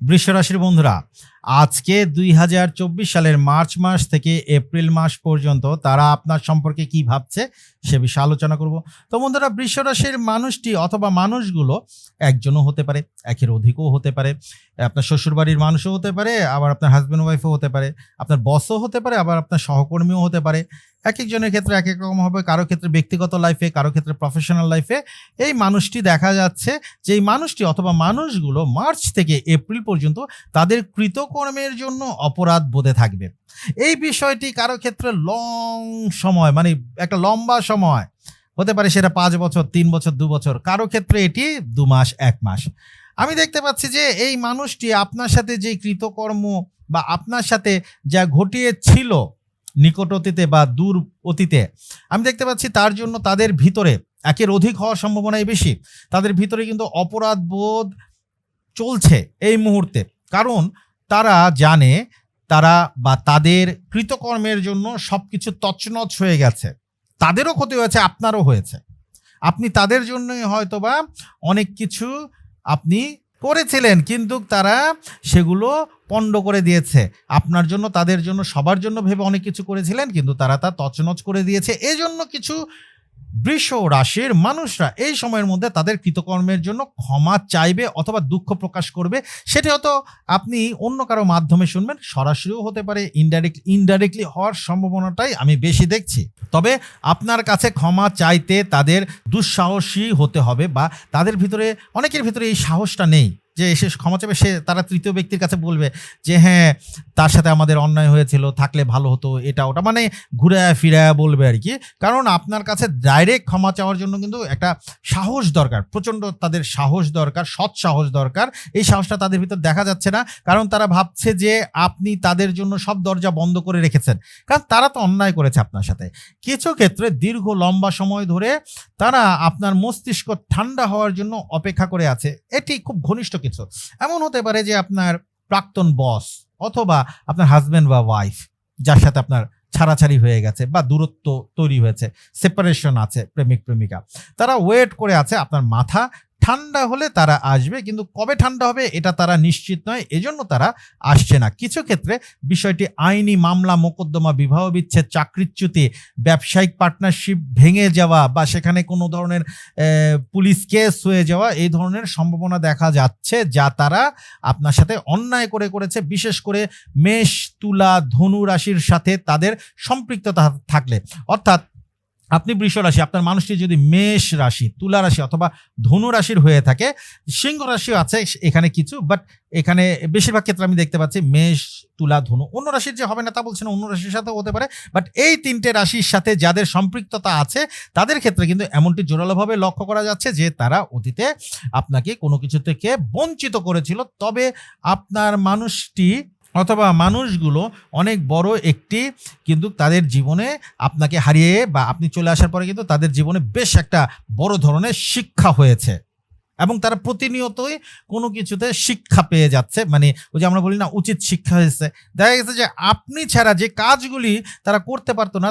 বৃষরাশির বন্ধুরা আজকে দুই হাজার চব্বিশ সালের মার্চ মাস থেকে এপ্রিল মাস পর্যন্ত তারা আপনার সম্পর্কে কি ভাবছে সে বিষয়ে আলোচনা করব। তো বন্ধুরা, বৃষরাশির মানুষটি অথবা মানুষগুলো একজনও হতে পারে, একের অধিকও হতে পারে, আপনার শ্বশুরবাড়ির মানুষও হতে পারে, আবার আপনার হাজব্যান্ড ওয়াইফও হতে পারে, আপনার বসও হতে পারে, আবার আপনার সহকর্মীও হতে পারে। এক একজনের ক্ষেত্রে এক এক রকম হবে, কারও ক্ষেত্রে ব্যক্তিগত লাইফে কারও ক্ষেত্রে প্রফেশনাল লাইফে এই মানুষটি দেখা যাচ্ছে যে এই মানুষটি অথবা মানুষগুলো মার্চ থেকে এপ্রিল পর্যন্ত তাদের কৃতকর্মের জন্য অপরাধ বোধে থাকবে। এই বিষয়টি কারও ক্ষেত্রে লং সময় মানে একটা লম্বা সময়, হতে পারে সেটা পাঁচ বছর, তিন বছর, দু বছর, কারও ক্ষেত্রে এটি দু মাস, এক মাস। আমি দেখতে পাচ্ছি যে এই মানুষটি আপনার সাথে যে কৃতকর্ম বা আপনার সাথে যা ঘটিয়েছিল নিকট অতীতে বা দূর অতীতে, আমি দেখতে পাচ্ছি তার জন্য তাদের ভিতরে একের অধিক হওয়ার সম্ভাবনাই বেশি। তাদের ভিতরে কিন্তু অপরাধ বোধ চলছে এই মুহূর্তে। কারণ তারা জানে, তারা বা তাদের কৃতকর্মের জন্য সব কিছু তছনছ হয়ে গেছে। তাদেরও ক্ষতি হয়েছে, আপনারও হয়েছে। আপনি তাদের জন্যই হয়তোবা অনেক কিছু আপনি করেছিলেন, কিন্তু তারা সেগুলো পণ্ড করে দিয়েছে। আপনার জন্য, তাদের জন্য, সবার জন্য ভেবে অনেক কিছু করেছিলেন, কিন্তু তারা তা তছনছ করে দিয়েছে। এজন্য কিছু বৃষ রাশির মানুষরা এই সময়ের মধ্যে তাদের কৃতকর্মের জন্য ক্ষমা চাইবে অথবা দুঃখ প্রকাশ করবে। সেটি হয়তো আপনি অন্য কারও মাধ্যমে শুনবেন, সরাসরিও হতে পারে ইনডাইরেক্ট ইনডাইরেক্টলি হওয়ার সম্ভাবনাটাই আমি বেশি দেখছি। তবে আপনার কাছে ক্ষমা চাইতে তাদের দুঃসাহসী হতে হবে বা তাদের ভিতরে, অনেকের ভিতরে এই সাহসটা নেই। যে এসে ক্ষমা চাইবে, সে তারা তৃতীয় ব্যক্তির কাছে বলবে যে হ্যাঁ তার সাথে আমাদের অন্যায় হয়েছিল, থাকলে ভালো হতো, এটা, ওটা। মানে ঘুরে ফিরায় বলবে আর কি। কারণ আপনার কাছে ডাইরেক্ট ক্ষমা চাওয়ার জন্য কিন্তু একটা সাহস দরকার, প্রচণ্ড তাদের সাহস দরকার, সৎ সাহস দরকার। এই সাহসটা তাদের ভিতর দেখা যাচ্ছে না, কারণ তারা ভাবছে যে, আপনি তাদের জন্য সব দরজা বন্ধ করে রেখেছেন। কারণ তারা তো অন্যায় করেছে আপনার সাথে। কিছু ক্ষেত্রে দীর্ঘ, লম্বা সময় ধরে তারা আপনার মস্তিষ্ক ঠান্ডা হওয়ার জন্য অপেক্ষা করে আছে। এটি খুব ঘনিষ্ঠ কিছু। এমন হতে পারে যে আপনার প্রাক্তন বস অথবা আপনার হাজব্যান্ড বা ওয়াইফ যার সাথে আপনার ছাড়াছাড়ি হয়ে গেছে বা দূরত্ব তৈরি হয়েছে সেপারেশন আছে প্রেমিক প্রেমিকা তারা ওয়েট করে আছে আপনার মাথা ঠান্ডা হলে তারা আসবে, কিন্তু কবে ঠান্ডা হবে এটা তারা নিশ্চিত নয়, এজন্য তারা আসছে না। কিছু ক্ষেত্রে বিষয়টি আইনি মামলা, মোকদ্দমা, বিবাহ বিচ্ছেদ, চাকরিচ্যুতি, ব্যবসায়িক পার্টনারশিপ ভেঙে যাওয়া বা সেখানে কোনো ধরনের পুলিশ কেস হয়ে যাওয়া, এই ধরনের সম্ভাবনা দেখা যাচ্ছে যা তারা আপনার সাথে অন্যায় করে করেছে। বিশেষ করে মেষ, তুলা, ধনু রাশির সাথে তাদের সম্পৃক্ততা থাকলে। অর্থাৎ আপনি বৃষ রাশি, আপনার মানুষটি যদি মেষ রাশি, তুলা রাশি অথবা ধনু রাশির হয়ে থাকে, সিংহ রাশিও আছে এখানে কিছু বাট এখানে বেশিরভাগ ক্ষেত্রে আমি দেখতে পাচ্ছি মেষ, তুলা, ধনু, অন্য রাশির যে হবে না তা বলছে না, অন্য রাশির সাথে হতে পারে বাট এই তিনটে রাশির সাথে যাদের সম্পৃক্ততা আছে, তাদের ক্ষেত্রে কিন্তু এমনটি জোরালোভাবে লক্ষ্য করা যাচ্ছে যে তারা অতীতে আপনাকে কোনো কিছু থেকে বঞ্চিত করেছিল, তবে আপনার মানুষটি অথবা মানুষগুলো অনেক বড় একটি কিন্তু তাদের জীবনে আপনাকে হারিয়ে বা আপনি চলে আসার পরে কিন্তু তাদের জীবনে বেশ একটা বড় ধরনের শিক্ষা হয়েছে। এবং তারা প্রতিনিয়তই কোনো কিছুতে শিক্ষা পেয়ে যাচ্ছে। মানে ওই যে আমরা বলি না, উচিত শিক্ষা হয়েছে। দেখা গেছে যে আপনি ছাড়া যে কাজগুলি তারা করতে পারতো না,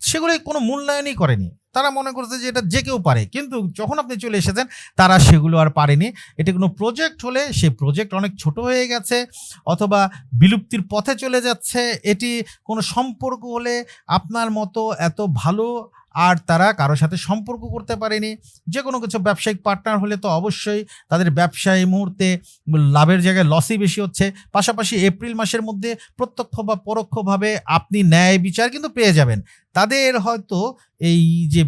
সেগুলি কোনো মূল্যায়নই করেনি। তারা মনে করছে যে এটা যে কেউ পারে। কিন্তু যখন আপনি চলে এসেছেন, তারা সেগুলো আর পারেনি। এটি কোনো প্রজেক্ট হলে সেই প্রজেক্ট অনেক ছোট হয়ে গেছে অথবা বিলুপ্তির পথে চলে যাচ্ছে। এটি কোনো সম্পর্ক হলে আপনার মতো এত ভালো আর তারা কারোর সাথে সম্পর্ক করতে পারেনি। যে কোনো কিছু ব্যবসায়িক পার্টনার হলে তো অবশ্যই তাদের ব্যবসা এই মুহূর্তে লাভের জায়গায় লসই বেশি হচ্ছে। পাশাপাশি এপ্রিল মাসের মধ্যে প্রত্যক্ষ বা পরোক্ষভাবে আপনি ন্যায় বিচার কিন্তু পেয়ে যাবেন। তাদের হয়তো এই যে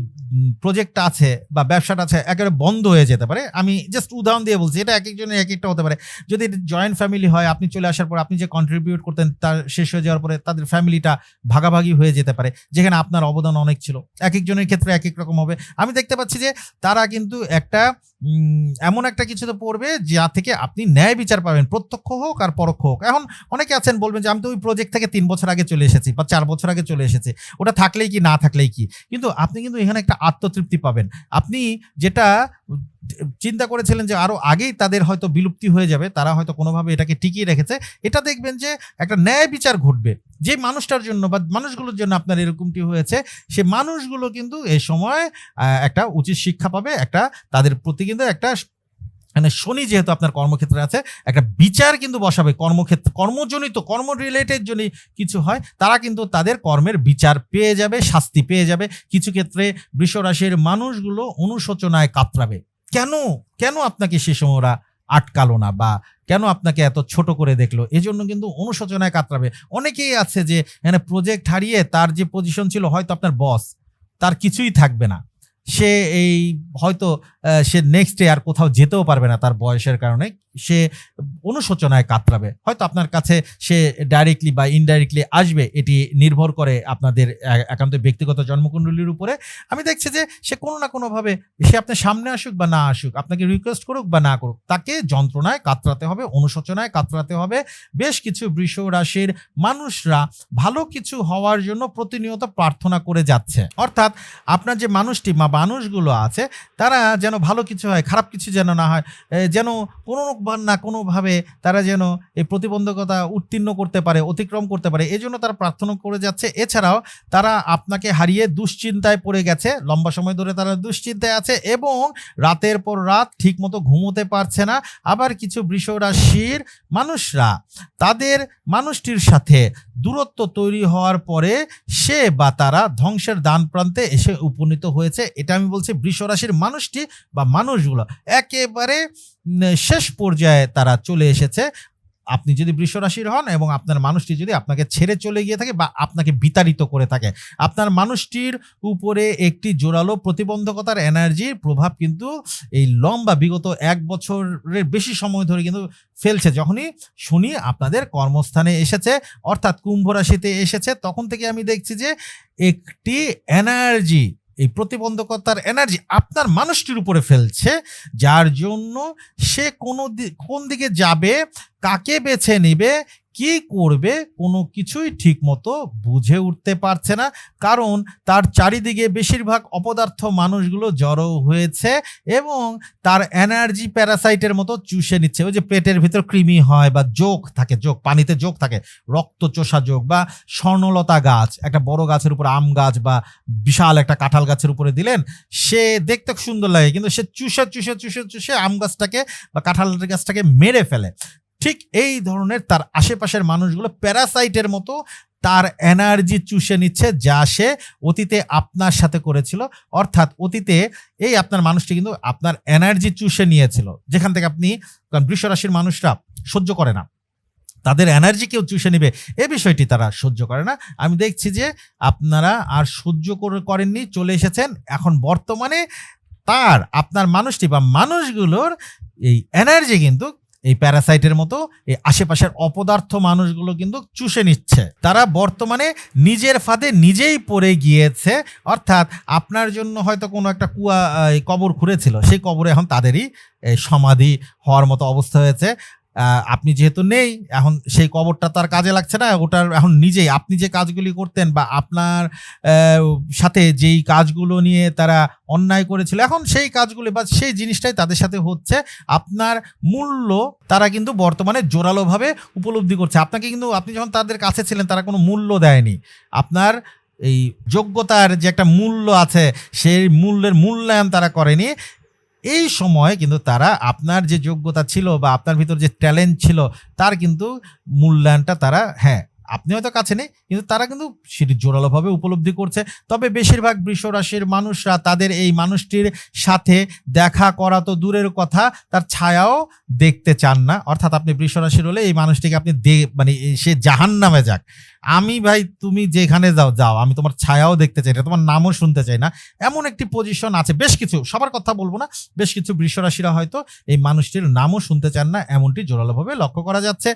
প্রজেক্ট আছে বা ব্যবসাটা আছে একেবারে বন্ধ হয়ে যেতে পারে। আমি জাস্ট উদাহরণ দিয়ে বলছি, এটা এক একজনের এক একটা হতে পারে। যদি জয়েন্ট ফ্যামিলি হয়, আপনি চলে আসার পর আপনি যে কন্ট্রিবিউট করতেন তার শেষ হয়ে যাওয়ার পরে তাদের ফ্যামিলিটা ভাগাভাগি হয়ে যেতে পারে, যেখানে আপনার অবদান অনেক ছিল। এক একজনের ক্ষেত্রে এক এক রকম হবে। আমি দেখতে পাচ্ছি যে তারা কিন্তু একটা এমন একটা কিছু তো পড়বে যা থেকে আপনি ন্যায় বিচার পাবেন, প্রত্যক্ষ হোক আর পরোক্ষ হোক। এখন অনেকে আছেন বলবেন যে, আমি তো ওই প্রজেক্ট থেকে তিন বছর আগে চলে এসেছি বা চার বছর আগে চলে এসেছে। ওটা থাকলেই কি, না থাকলেই কি? কিন্তু আপনি কিন্তু এখানে একটা আত্মতৃপ্তি পাবেন। আপনি যেটা চিন্তা করেছিলেন যে আরও আগেই তাদের হয়তো বিলুপ্তি হয়ে যাবে, তারা হয়তো কোনোভাবে এটাকে টিকিয়ে রেখেছে। এটা দেখবেন যে একটা ন্যায় বিচার ঘটবে। যে মানুষটার জন্য বা মানুষগুলোর জন্য আপনার এরকমটি হয়েছে, সে মানুষগুলো কিন্তু এ সময় একটা উচিত শিক্ষা পাবে, একটা তাদের প্রতি কিন্তু একটা মানে শনি যেহেতু আপনার কর্মক্ষেত্রে আছে, একটা বিচার কিন্তু বসাবে। কর্মক্ষেত্র কর্মজনিত কর্ম রিলেটেড যদি কিছু হয়, তারা কিন্তু তাদের কর্মের বিচার পেয়ে যাবে, শাস্তি পেয়ে যাবে। কিছু ক্ষেত্রে বৃষ রাশির মানুষগুলো অনুশোচনায় কাতরাবে। কেন? কেন আপনাকে সে সময় ওরা আটকালো না বা কেন আপনাকে এত ছোট করে দেখল? এজন্য কিন্তু অনুশোচনায় কাতরাবে। অনেকেই আছে যে, এখানে প্রজেক্ট হারিয়ে তার যে পজিশন ছিল হয়তো আপনার বস তার কিছুই থাকবে না। সে এই হয়তো সে নেক্সট ডে আর কোথাও যেতেও পারবে না তার বয়সের কারণে। সে অনুশোচনায় কাতরাবে। হয়তো আপনার কাছে সে ডাইরেক্টলি বা ইনডাইরেক্টলি আসবে, এটি নির্ভর করে আপনাদের একান্ত ব্যক্তিগত জন্মকুণ্ডলীর উপরে। আমি দেখছি যে সে কোনো না কোনোভাবে, সে আপনার সামনে আসুক বা না আসুক, আপনাকে রিকোয়েস্ট করুক বা না করুক, তাকে যন্ত্রণায় কাতরাতে হবে, অনুশোচনায় কাতরাতে হবে। বেশ কিছু বৃষ রাশির মানুষরা ভালো কিছু হওয়ার জন্য প্রতিনিয়ত প্রার্থনা করে যাচ্ছে। অর্থাৎ আপনার যে মানুষটি বা মানুষগুলো আছে, তারা যেন ভালো কিছু হয়, খারাপ কিছু যেন না হয় যেন কোনো বা- না কোনোভাবে তারা যেন এই প্রতিবন্ধকতা উত্তীর্ণ করতে পারে, অতিক্রম করতে পারে এই জন্য তারা প্রার্থনা করে যাচ্ছে। এছাড়াও তারা আপনাকে হারিয়ে দুশ্চিন্তায় পড়ে গেছে, লম্বা সময় ধরে তারা দুশ্চিন্তায় আছে এবং রাতের পর রাত ঠিকমতো ঘুমোতে পারছে না। আবার কিছু বৃষ রাশির মানুষরা তাদের মানুষটির সাথে দূরত্ব তৈরি হওয়ার পরে সে বা তারা ধ্বংসের দান প্রান্তে এসে উপনীত হয়েছে। এটা আমি বলছি বৃষ রাশির মানুষটি বা মানুষগুলো। একেবারে শেষ শেষ পর্যায়ে তারা চলে এসেছে। আপনি যদি বৃষ রাশির হন এবং আপনার মানুষটি যদি আপনাকে ছেড়ে চলে গিয়ে থাকে বা আপনাকে বিতাড়িত করে থাকে, আপনার মানুষটির উপরে একটি জোরালো প্রতিবন্ধকতার এনার্জির প্রভাব কিন্তু এই লম্বা বিগত এক বছরের বেশি সময় ধরে কিন্তু ফেলছে। যখনই শনি আপনাদের কর্মস্থানে এসেছে, অর্থাৎ কুম্ভ রাশিতে এসেছে, তখন থেকে আমি দেখছি যে একটি এনার্জি এই প্রতিবন্ধকতার এনার্জি আপনার মানুষটির উপরে ফেলছে, যার জন্য সে কোনো কোন দিকে যাবে, কাকে বেছে নেবে কি করবে কোনো কিছুই ঠিক মতো বুঝে উঠতে পারছে না। কারণ তার চারিদিকে বেশিরভাগ অপদার্থ মানুষগুলো জড়ো হয়েছে এবং তার এনার্জি প্যারাসাইটের মতো চুষে নিচ্ছে। ওই যে পেটের ভিতর কৃমি হয় বা যোগ থাকে, যোগ, পানিতে যোগ থাকে রক্ত চোষা যোগ বা স্বর্ণলতা গাছ, একটা বড় গাছের উপর আম গাছ বা বিশাল একটা কাঁঠাল গাছের উপরে দিলেন, সে দেখতে সুন্দর লাগে, কিন্তু সে চুষে চুষে চুষে চুষে আম গাছটাকে বা কাঁঠাল গাছটাকে মেরে ফেলে। ঠিক এই ধরনের তার আশেপাশের মানুষগুলো প্যারাসাইটের মতো তার এনার্জি চুষে নিচ্ছে যা সে অতীতে আপনার সাথে করেছিল। অর্থাৎ অতীতে এই আপনার মানুষটি কিন্তু আপনার এনার্জি চুষে নিয়েছিল। যেখান থেকে আপনি কারণ বৃষ রাশির মানুষরা সহ্য করে না। তাদের এনার্জি কেউ চুষে নেবে, এ বিষয়টি তারা সহ্য করে না। আমি দেখছি যে আপনারা আর সহ্য করে করেননি, চলে এসেছেন। এখন বর্তমানে তার আপনার মানুষটি বা মানুষগুলোর এই এনার্জি কিন্তু এই প্যারাসাইটের মতো এই আশেপাশের অপদার্থ মানুষগুলো কিন্তু চুষে নিচ্ছে। তারা বর্তমানে নিজের ফাঁদে নিজেই পড়ে গিয়েছে। অর্থাৎ আপনার জন্য হয়তো কোনো একটা কুয়া কবর খুঁড়েছিল। সেই কবরে এখন তাদেরই সমাধি হওয়ার মতো অবস্থা হয়েছে। আপনি যেহেতু নেই, এখন সেই কবরটা তার কাজে লাগছে না ওটার এখন নিজেই, আপনি যে কাজগুলি করতেন বা আপনার সাথে যেই কাজগুলো নিয়ে তারা অন্যায় করেছিল, এখন সেই কাজগুলি বা সেই জিনিসটাই তাদের সাথে হচ্ছে, আপনার মূল্য তারা কিন্তু বর্তমানে জোরালোভাবে উপলব্ধি করছে। আপনাকে কিন্তু, আপনি যখন তাদের কাছে ছিলেন, তারা কোনো মূল্য দেয়নি। আপনার এই যোগ্যতার যে একটা মূল্য আছে, সেই মূল্যের মূল্যায়ন তারা করেনি। এই সময় কিন্তু তারা আপনার যে যোগ্যতা ছিল বা আপনার ভিতর যে ট্যালেন্ট ছিল, তার কিন্তু মূল্যায়নটা তারা হ্যাঁ আপনি হয়তো কাছে নেই, কিন্তু তারা কিন্তু সেটি জোরালোভাবে উপলব্ধি করছে। তবে বেশিরভাগ বৃষ রাশির মানুষরা তাদের এই মানুষটির সাথে দেখা করা তো দূরের কথা, তার ছায়াও দেখতে চান না। অর্থাৎ আপনি বৃষ রাশির হলে এই মানুষটিকে আপনি দে মানে সে জাহান নামে যাক। আমি ভাই, তুমি যেখানে যাও যাও। আমি তোমার ছায়াও দেখতে চাই না, তোমার নামও শুনতে চাই না। এমন একটি পজিশন আছে। বেশ কিছু, সবার কথা বলব না, বেশ কিছু বৃষ রাশিরা হয়তো এই মানুষটির নামও শুনতে চান না, এমনটি জোরালোভাবে লক্ষ্য করা যাচ্ছে।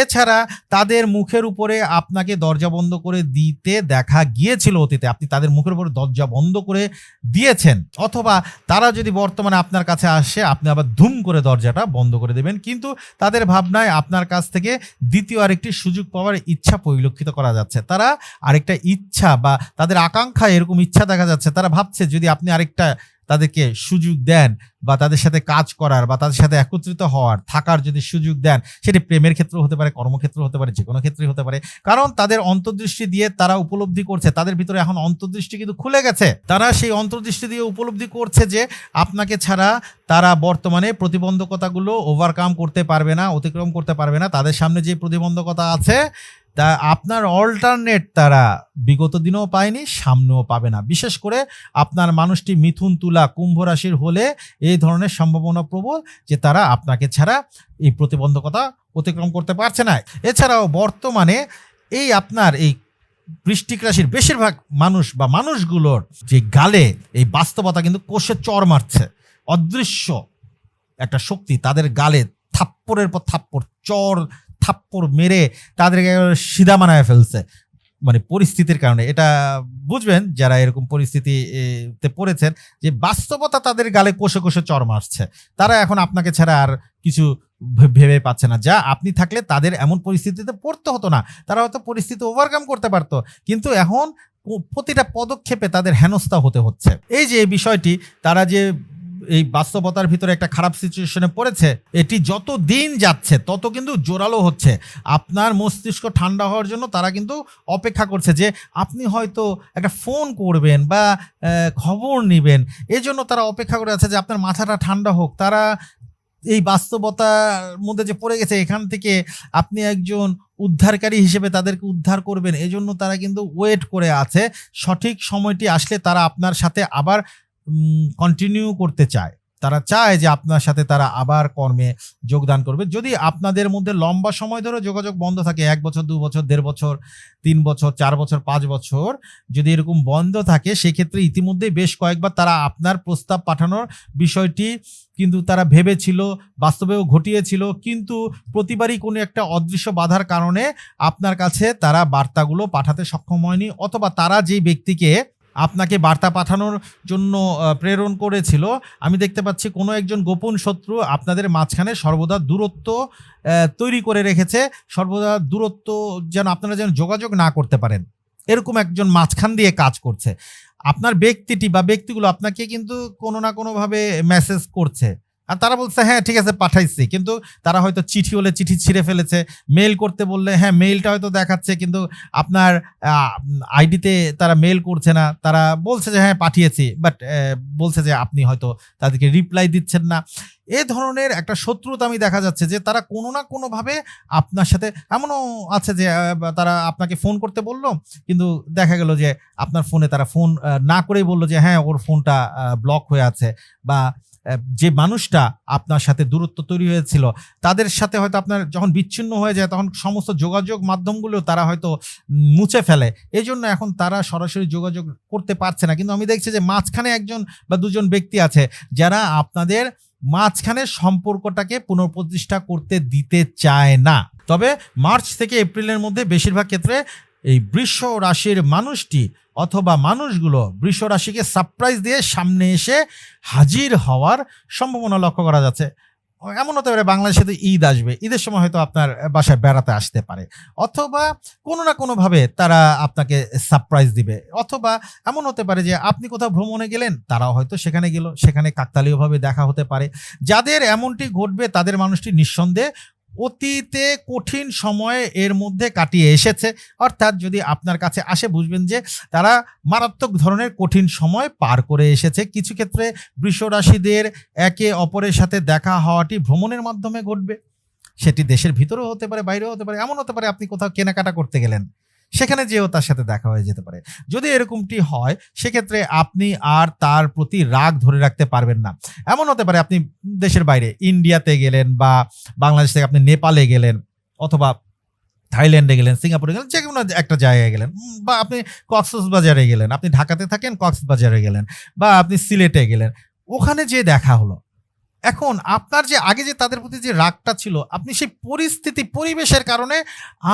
এছাড়া তাদের মুখের উপরে আপনাকে দরজা বন্ধ করে দিতে দেখা গিয়েছিল অতীতে। আপনি তাদের মুখের উপরে দরজা বন্ধ করে দিয়েছেন। অথবা তারা যদি বর্তমানে আপনার কাছে আসে, আপনি আবার ধুম করে দরজাটা বন্ধ করে দেবেন। কিন্তু তাদের ভাবনায় আপনার কাছ থেকে দ্বিতীয় আরেকটি সুযোগ পাওয়ার ইচ্ছা পরিলক্ষিত করা যাচ্ছে। তারা আরেকটা ইচ্ছা বা তাদের আকাঙ্ক্ষা এরকম ইচ্ছা দেখা যাচ্ছে। তারা ভাবছে, যদি আপনি আরেকটা তাদেরকে সুযোগ দেন বা তাদের সাথে কাজ করার বা তাদের সাথে একত্রিত হওয়ার, থাকার যদি সুযোগ দেন, সেটি প্রেমের ক্ষেত্রে হতে পারে কর্মক্ষেত্রে হতে পারে যে কোনো ক্ষেত্রে হতে পারে। কারণ তাদের অন্তর্দৃষ্টি দিয়ে তারা উপলব্ধি করছে, তাদের ভিতরে এখন অন্তর্দৃষ্টি কিন্তু খুলে গেছে। তারা সেই অন্তর্দৃষ্টি দিয়ে উপলব্ধি করছে যে আপনাকে ছাড়া তারা বর্তমানে প্রতিবন্ধকতাগুলো ওভারকাম করতে পারবে না, অতিক্রম করতে পারবে না। তাদের সামনে যে প্রতিবন্ধকতা আছে তা আপনার অল্টারনেট তারা বিগত দিনেও পায়নি, সামনেও পাবে না। বিশেষ করে আপনার মানুষটি মিথুন, তুলা, কুম্ভ রাশির হলে এই ধরনের সম্ভাবনা প্রবল যে তারা আপনাকে ছাড়া এই প্রতিবন্ধকতা অতিক্রম করতে পারছে না। এছাড়াও বর্তমানে এই আপনার এই বৃষ্টিক রাশির বেশিরভাগ মানুষ বা মানুষগুলোর যে গালে এই বাস্তবতা কিন্তু কোষে চর মারছে। অদৃশ্য একটা শক্তি তাদের গালে থাপ্পড়ের পর থাপ্পড়, চর থাপ্পড় মেরে তাদেরকে সিধা মানায় ফেলছে। মানে পরিস্থিতির কারণে। এটা বুঝবেন যারা এরকম পরিস্থিতিতে পড়েছেন যে বাস্তবতা তাদের গালে কোষে কোষে চর মারছে। তারা এখন আপনাকে ছাড়া আর কিছু ভেবে পাচ্ছে না। যা আপনি থাকলে তাদের এমন পরিস্থিতিতে পড়তে হতো না। তারা হয়তো পরিস্থিতি ওভারকাম করতে পারতো। কিন্তু এখন প্রতিটা পদক্ষেপে তাদের হেনস্থা হতে হচ্ছে। এই যে বিষয়টি, তারা যে এই বাস্তবতার ভিতরে একটা খারাপ সিচুয়েশনে পড়েছে, এটি যত দিন যাচ্ছে, তত কিন্তু জোরালো হচ্ছে। আপনার মস্তিষ্ক ঠান্ডা হওয়ার জন্য তারা কিন্তু অপেক্ষা করছে যে আপনি হয়তো একটা ফোন করবেন বা খবর নেবেন। এই জন্য তারা অপেক্ষা করে আছে যে আপনার মাথাটা ঠান্ডা হোক। তারা এই বাস্তবতার মধ্যে যে পড়ে গেছে, এখান থেকে আপনি একজন উদ্ধারকারী হিসেবে তাদেরকে উদ্ধার করবেন। এই জন্য তারা কিন্তু ওয়েট করে আছে। সঠিক সময়টি আসলে তারা আপনার সাথে আবার কন্টিনিউ করতে চায়। তারা চায় যে আপনার সাথে তারা আবার কর্মে যোগদান করবে। যদি আপনাদের মধ্যে লম্বা সময় ধরে যোগাযোগ বন্ধ থাকে, এক বছর, দু বছর, দেড় বছর, তিন বছর, চার বছর, পাঁচ বছর, যদি এরকম বন্ধ থাকে, সেক্ষেত্রে ইতিমধ্যেই বেশ কয়েকবার তারা আপনার প্রস্তাব পাঠানোর বিষয়টি কিন্তু তারা ভেবেছিল, বাস্তবেও ঘটিয়েছিল। কিন্তু প্রতিবারই কোনো একটা অদৃশ্য বাধার কারণে আপনার কাছে তারা বার্তাগুলো পাঠাতে সক্ষম হয়নি, অথবা তারা যেই ব্যক্তিকে আপনাকে বার্তা পাঠানোর জন্য প্রেরণ করেছিল। আমি দেখতে পাচ্ছি কোনো একজন গোপন শত্রু আপনাদের মাঝখানে সর্বদা দূরত্ব তৈরি করে রেখেছে। সর্বদা দূরত্ব যেন আপনারা যেন যোগাযোগ না করতে পারেন। এরকম একজন মাঝখান দিয়ে কাজ করছে। আপনার ব্যক্তিটি বা ব্যক্তিগুলো আপনাকে কিন্তু কোনো না কোনোভাবে মেসেজ করছে। আর তারা বলছে হ্যাঁ ঠিক আছে, পাঠাইছি। কিন্তু তারা হয়তো চিঠি হলে চিঠি ছিঁড়ে ফেলেছে। মেল করতে বললে হ্যাঁ মেইলটা হয়তো দেখাচ্ছে, কিন্তু আপনার আইডিতে তারা মেল করছে না। তারা বলছে যে হ্যাঁ পাঠিয়েছি। বাট বলছে যে, আপনি হয়তো তাদেরকে রিপ্লাই দিচ্ছেন না। এ ধরনের একটা শত্রুতা আমি দেখা যাচ্ছে যে, তারা কোনো না কোনোভাবে আপনার সাথে, এমনও আছে যে তারা আপনাকে ফোন করতে বলল, কিন্তু দেখা গেল যে, আপনার ফোনে তারা ফোন না করেই বলল যে হ্যাঁ ওর ফোনটা ব্লক হয়ে আছে। বা যে মানুষটা আপনার সাথে দূরত্ব তৈরি হয়েছিল, তাদের সাথে হয়তো আপনার যখন বিচ্ছিন্ন হয়ে যায়, তখন সমস্ত যোগাযোগ মাধ্যমগুলো তারা হয়তো মুছে ফেলে। এই জন্য এখন তারা সরাসরি যোগাযোগ করতে পারছে না। কিন্তু আমি দেখছি যে মাঝখানে একজন বা দুজন ব্যক্তি আছে, যারা আপনাদের মাঝখানে সম্পর্কটাকে পুনঃপ্রতিষ্ঠা করতে দিতে চায় না। তবে মার্চ থেকে এপ্রিলের মধ্যে বেশিরভাগ ক্ষেত্রে এই বৃষ রাশির মানুষটি অথবা মানুষগুলো বৃষ রাশিকে সারপ্রাইজ দিয়ে সামনে এসে হাজির হওয়ার সম্ভাবনা লক্ষ্য করা যাচ্ছে। এমন হতে পারে বাংলাদেশে তো ঈদ আসবে। ঈদের সময় হয়তো আপনার বাসায় বেড়াতে আসতে পারে। অথবা কোনো না কোনোভাবে তারা আপনাকে সারপ্রাইজ দিবে। অথবা এমন হতে পারে যে আপনি কোথাও ভ্রমণে গেলেন, তারাও হয়তো সেখানে গেল। সেখানে কাকতালীয়ভাবে দেখা হতে পারে। যাদের এমনটি ঘটবে, তাদের মানুষটি নিঃসন্দেহে অতীতে কঠিন সময়ে এর মধ্যে কাটিয়ে এসেছে। অর্থাৎ যদি আপনার কাছে আসে, বুঝবেন যে তারা মারাত্মক ধরনের কঠিন সময় পার করে এসেছে। কিছু ক্ষেত্রে বৃষ রাশিদের একে অপরের সাথে দেখা হওয়াটি ভ্রমণের মাধ্যমে ঘটবে। সেটি দেশের ভিতরেও হতে পারে, বাইরেও হতে পারে এমন হতে পারে আপনি কোথাও কেনাকাটা করতে গেলেন। সেখানে যেও তার সাথে দেখা হয়ে যেতে পারে। যদি এরকমটি হয়, সেক্ষেত্রে আপনি আর তার প্রতি রাগ ধরে রাখতে পারবেন না। এমন হতে পারে আপনি দেশের বাইরে, ইন্ডিয়াতে গেলেন বা বাংলাদেশ থেকে আপনি নেপালে গেলেন অথবা থাইল্যান্ডে গেলেন, সিঙ্গাপুরে গেলেন, যে কোনো একটা জায়গায় গেলেন বা আপনি কক্সবাজারে গেলেন, আপনি ঢাকাতে থাকেন, কক্সবাজারে গেলেন বা আপনি সিলেটে গেলেন। ওখানে যে দেখা হলো। এখন আপনার যে আগে যে তাদের প্রতি যে রাগটা ছিল, আপনি সেই পরিস্থিতি, পরিবেশের কারণে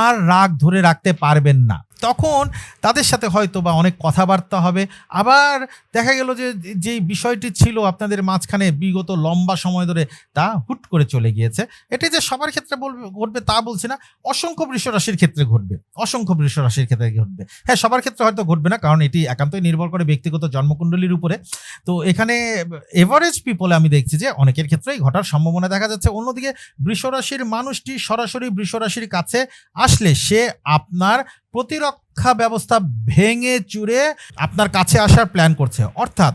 আর রাগ ধরে রাখতে পারবেন না। তখন তাদের সাথে হয়তো বা অনেক কথাবার্তা হবে। আবার দেখা গেল যে, যেই বিষয়টি ছিল আপনাদের মাঝখানে বিগত লম্বা সময় ধরে তা হুট করে চলে গিয়েছে। এটি যে সবার ক্ষেত্রে বলবে, ঘটবে তা বলছি না। অসংখ্য বৃষ রাশির ক্ষেত্রে ঘটবে। অসংখ্য বৃষ রাশির ক্ষেত্রে ঘটবে। হ্যাঁ সবার ক্ষেত্রে হয়তো ঘটবে না, কারণ এটি একান্তই নির্ভর করে ব্যক্তিগত জন্মকুণ্ডলীর উপরে। তো এখানে এভারেজ পিপলে আমি দেখছি যে অনেকের ক্ষেত্রেই ঘটার সম্ভাবনা দেখা যাচ্ছে। অন্যদিকে বৃষরাশির মানুষটি সরাসরি বৃষরাশির কাছে আসলে সে আপনার প্রতিরক্ষা ব্যবস্থা ভেঙে চুরে আপনার কাছে আসার প্ল্যান করছে। অর্থাৎ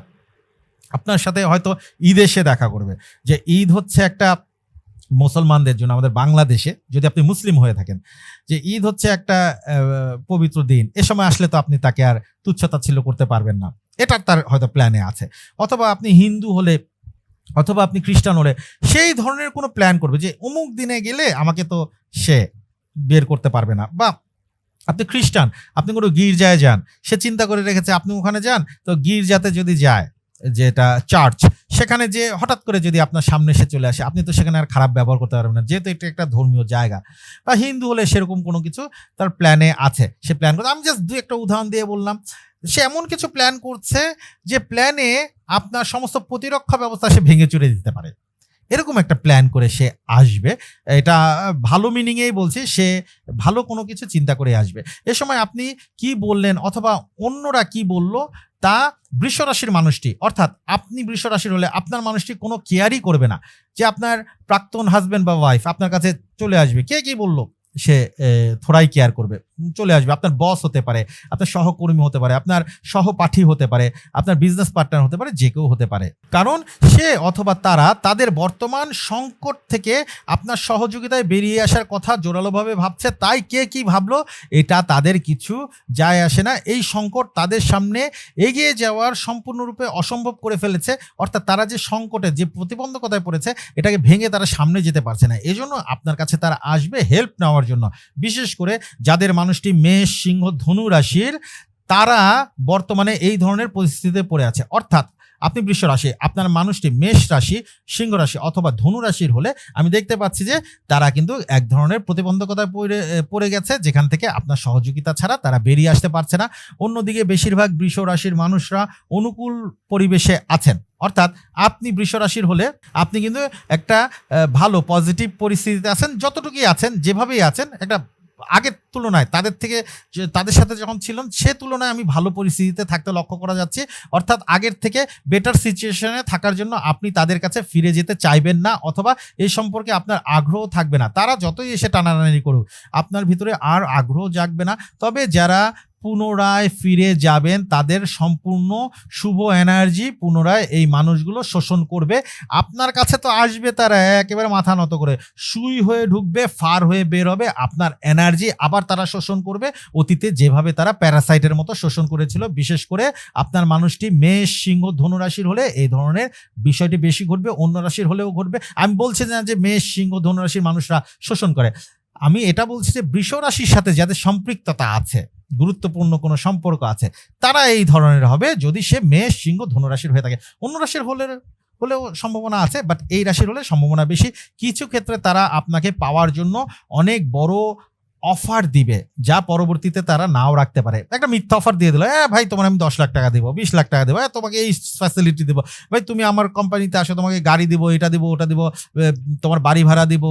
আপনার সাথে হয়তো ঈদ এসে দেখা করবে যে ঈদ হচ্ছে একটা মুসলমানদের জন্য, আমাদের বাংলাদেশে, যদি আপনি মুসলিম হয়ে থাকেন, যে ঈদ হচ্ছে একটা পবিত্র দিন। এ সময় আসলে তো আপনি তাকে আর তুচ্ছতা ছিল করতে পারবেন না। এটা তার হয়তো প্ল্যানে আছে। অথবা আপনি হিন্দু হলে, অথবা আপনি খ্রিস্টান হলে, সেই ধরনের কোনো প্ল্যান করবে যে অমুক দিনে গেলে আমাকে তো সে বের করতে পারবে না। বা আপনি খ্রিস্টান, আপনি কোনো গির্জায় যান, সে চিন্তা করে রেখেছে, আপনি ওখানে যান? তো গির্জাতে যদি যায়, যেটা চার্চ, সেখানে যে হঠাৎ করে যদি আপনার সামনে এসে চলে আসে, আপনি তো সেখানে আর খারাপ ব্যবহার করতে পারবেন না, যেহেতু এটা একটা ধর্মীয় জায়গা। বা হিন্দু হলে সেরকম কোনো কিছু তার প্ল্যানে আছে, সে প্ল্যান করতে, আমি জাস্ট দু একটা উদাহরণ দিয়ে বললাম। সে এমন কিছু প্ল্যান করছে, যে প্ল্যানে আপনার সমস্ত প্রতিরক্ষা ব্যবস্থা সে ভেঙে চুরে দিতে পারে। এরকম একটা প্ল্যান করে সে আসবে। এটা ভালো মিনিংয়েই বলছি, সে ভালো কোনো কিছু চিন্তা করে আসবে। এ সময় আপনি কি বললেন অথবা অন্যরা কি বলল, তা বৃষরাশির মানুষটি, অর্থাৎ আপনি বৃষরাশির হলে আপনার মানুষটি কোনো কেয়ারই করবে না। যে আপনার প্রাক্তন হাজব্যান্ড বা ওয়াইফ আপনার কাছে চলে আসবে, কে কি বলল? সে থোড়াই কেয়ার করবে। চলে আসবে। আপনার বস হতে পারে, আপনার সহকর্মী হতে পারে, আপনার সহপাঠী হতে পারে, আপনার বিজনেস পার্টনার হতে পারে, যে কেউ হতে পারে। কারণ সে অথবা তারা তাদের বর্তমান সংকট থেকে আপনার সহযোগিতায় বেরিয়ে আসার কথা জোরালোভাবে ভাবছে। তাই কে কি ভাবলো? এটা তাদের কিছু যায় আসে না। এই সংকট তাদের সামনে এগিয়ে যাওয়ার সম্পূর্ণরূপে অসম্ভব করে ফেলেছে। অর্থাৎ তারা যে সংকটে, যে প্রতিবন্ধকতায় পড়েছে, এটাকে ভেঙে তারা সামনে যেতে পারছে না। এজন্য আপনার কাছে তারা আসবে হেল্প নেওয়ার জন্য। বিশেষ করে যাদের মানুষটি মেষ, সিংহ, ধনু রাশির, তারা বর্তমানে এই ধরনের পরিস্থিতিতে পড়ে আছে। অর্থাৎ আপনি বৃষ রাশি, আপনার মানুষটি মেষ রাশি, সিংহ রাশি অথবা ধনু রাশির হলে আমি দেখতে পাচ্ছি যে তারা কিন্তু এক ধরনের প্রতিবন্ধকতায় পড়ে পড়ে গেছে, যেখান থেকে আপনার সহযোগিতা ছাড়া তারা বেরিয়ে আসতে পারছে না। অন্যদিকে বেশিরভাগ বৃষ রাশির মানুষরা অনুকূল পরিবেশে আছেন। অর্থাৎ আপনি বৃষ রাশির হলে আপনি কিন্তু একটা ভালো, পজিটিভ পরিস্থিতিতে আছেন, যতটুকুই আছেন, যেভাবেই আছেন, একটা আগের তুলনায় তাদের থেকে তাদের সাথে যখন ছিলাম, সে তুলনায় আমি ভালো পরিস্থিতিতে থাকতে লক্ষ্য করা যাচ্ছে। অর্থাৎ আগের থেকে বেটার সিচুয়েশনে থাকার জন্য আপনি তাদের কাছে ফিরে যেতে চাইবেন না অথবা এই সম্পর্কে আপনার আগ্রহ থাকবে না। তারা যতই এসে টানাটানি করুক, আপনার ভিতরে আর আগ্রহ জাগবে না। তবে যারা পুনরায় ফিরে যাবেন, তাদের সম্পূর্ণ শুভ এনার্জি পুনরায় এই মানুষগুলো শোষণ করবে। আপনার কাছে তো আসবে তারা একেবারে মাথা নত করে। সুই হয়ে ঢুকবে, ফার হয়ে বের হবে, আপনার এনার্জি আবার তারা শোষণ করবে। অতীতে যেভাবে তারা প্যারাসাইটের মতো শোষণ করেছিল, বিশেষ করে আপনার মানুষটি মেষ, সিংহ, ধনুরাশির হলে এই ধরনের বিষয়টি বেশি ঘটবে, অন্য রাশির হলেও ঘটবে। আমি বলছি না যে মেষ, সিংহ, ধনুরাশির মানুষরা শোষণ করে। আমি এটা বলছি যে বৃষ রাশির সাথে যাদের সম্পৃক্ততা আছে, গুরুত্বপূর্ণ কোনো সম্পর্ক আছে, তারা এই ধরনের হবে যদি সে মেষ, সিংহ, ধনুরাশির হয়ে থাকে। অন্য রাশির হলে, হলেও সম্ভাবনা আছে বাট এই রাশির হলে সম্ভাবনা বেশি। কিছু ক্ষেত্রে তারা আপনাকে পাওয়ার জন্য অনেক বড় অফার দিবে, যা পরবর্তীতে তারা নাও রাখতে পারে। একটা মিথ্যা অফার দিয়ে দিল হ্যাঁ ভাই, তোমার আমি দশ লাখ টাকা দেবো, বিশ লাখ টাকা দেবো হ্যাঁ তোমাকে এই ফ্যাসিলিটি দেবো, ভাই, তুমি আমার কোম্পানিতে আসো, তোমাকে গাড়ি দিব, এটা দিব, ওটা দিব তোমার বাড়ি ভাড়া দিব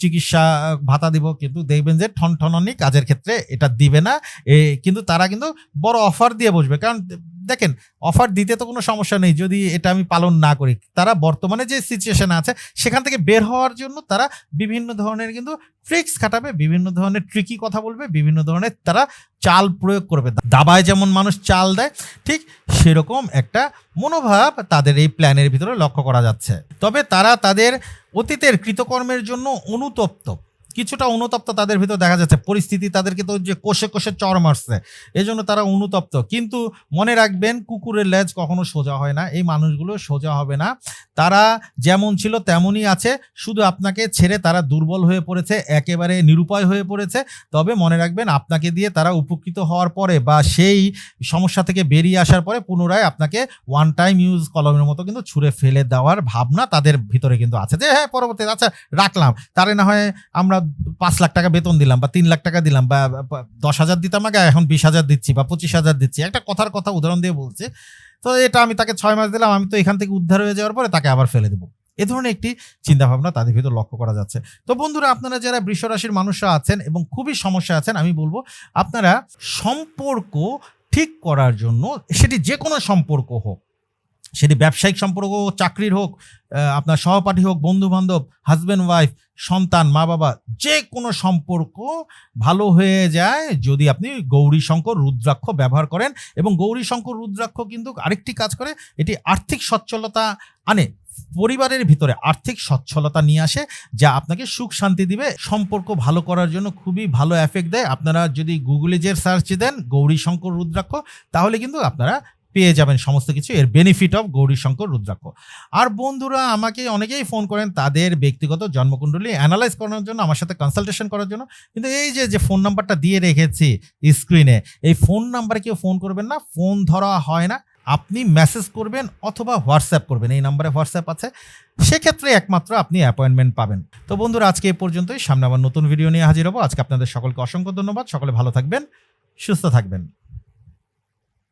চিকিৎসা ভাতা দিব। কিন্তু দেখবেন যে ঠন ঠননি কাজের ক্ষেত্রে এটা দিবে না কিন্তু তারা কিন্তু বড় অফার দিয়ে বসবে। কারণ দেখেন অফার দিতে তো কোনো সমস্যা নেই, যদি এটা আমি পালন না করি। তারা বর্তমানে যে সিচুয়েশন আছে, সেখান থেকে বের হওয়ার জন্য তারা বিভিন্ন ধরনের কিন্তু ট্রিক্স খাটাবে, বিভিন্ন ধরনের ট্রিকি কথা বলবে, বিভিন্ন ধরনের তারা চাল প্রয়োগ করবে। দাবায় যেমন মানুষ চাল দেয়, ঠিক সেরকম একটা মনোভাব তাদের এই প্ল্যানের ভিতরে লক্ষ্য করা যাচ্ছে। তবে তারা তাদের অতীতের কৃতকর্মের জন্য অনুতপ্ত। কিছুটা অনুতপ্ত তাদের ভিতর দেখা যাচ্ছে। পরিস্থিতি তাদেরকে তো যে কোষে কোষে চর মারছে এই জন্য তারা অনুতপ্ত। কিন্তু মনে রাখবেন, কুকুরের লেজ কখনো সোজা হয় না, এই মানুষগুলো সোজা হবে না। তারা যেমন ছিল তেমনই আছে, শুধু আপনাকে ছেড়ে তারা দুর্বল হয়ে পড়েছে, একেবারে নিরুপায় হয়ে পড়েছে। তবে মনে রাখবেন, আপনাকে দিয়ে তারা উপকৃত হওয়ার পরে বা সেই সমস্যা থেকে বেরিয়ে আসার পরে পুনরায় আপনাকে ওয়ান টাইম ইউজ কলমের মতো কিন্তু ছুঁড়ে ফেলে দেওয়ার ভাবনা তাদের ভিতরে কিন্তু আছে যে হ্যাঁ পরবর্তীতে আচ্ছা রাখলাম। তারে না হয় আমরা পাঁচ লাখ টাকা বেতন দিলাম বা তিন লাখ টাকা দিলাম বা দশ হাজার দিতাম, আগে এখন বিশ হাজার দিচ্ছি বা পঁচিশ হাজার দিচ্ছি। একটা কথার কথা উদাহরণ দিয়ে বলছে। তো এটা আমি তাকে ছয় মাস দিলাম, আমি তো এখান থেকে উদ্ধার হয়ে যাওয়ার পরে তাকে আবার ফেলে দেবো। এ ধরনের একটি চিন্তাভাবনা তাদের ভিতর লক্ষ্য করা যাচ্ছে। তো বন্ধুরা, আপনারা যারা বৃষ রাশির মানুষরা আছেন এবং খুবই সমস্যা আছেন, আমি বলব, আপনারা সম্পর্ক ঠিক করার জন্য, সেটি যে কোনো সম্পর্ক হোক সেটি ব্যবসায়িক সম্পর্ক চাকরির হোক আপনার সহপাঠী হোক বন্ধু বান্ধব হাজব্যান্ড ওয়াইফ সন্তান, মা, বাবা, যে কোনো সম্পর্ক ভালো হয়ে যায় যদি আপনি গৌরী শঙ্কর রুদ্রাক্ষ ব্যবহার করেন এবং গৌরী শঙ্কর রুদ্রাক্ষ কিন্তু আরেকটি কাজ করে, এটি আর্থিক সচ্ছলতা আনে। পরিবারের ভিতরে আর্থিক সচ্ছলতা নিয়ে আসে, যা আপনাকে সুখ শান্তি দিবে, সম্পর্ক ভালো করার জন্য খুবই ভালো এফেক্ট দেয়। আপনারা যদি গুগলে যে সার্চ দেন গৌরী শঙ্কর রুদ্রাক্ষ, তাহলে কিন্তু আপনারা পেয়ে যাবেন সমস্ত কিছু। এর বেনিফিট অফ গৌরী শঙ্কর রুদ্রাক্ষ। আর বন্ধুরা, আমাকে অনেকেই ফোন করেন তাদের ব্যক্তিগত জন্মকুণ্ডলী অ্যানালাইজ করার জন্য, আমার সাথে কনসালটেশন করার জন্য। কিন্তু এই যে যে ফোন নাম্বারটা দিয়ে রেখেছি স্ক্রিনে এই ফোন নাম্বারে কেউ ফোন করবেন না ফোন ধরা হয় না। আপনি মেসেজ করবেন অথবা হোয়াটসঅ্যাপ করবেন, এই নাম্বারে হোয়াটসঅ্যাপ আছে। সেক্ষেত্রে একমাত্র আপনি অ্যাপয়েন্টমেন্ট পাবেন। তো বন্ধুরা, আজকে এ পর্যন্তই। সামনে আবার নতুন ভিডিও নিয়ে হাজির হব। আজকে আপনাদের সকলকে অসংখ্য ধন্যবাদ। সকলে ভালো থাকবেন, সুস্থ থাকবেন।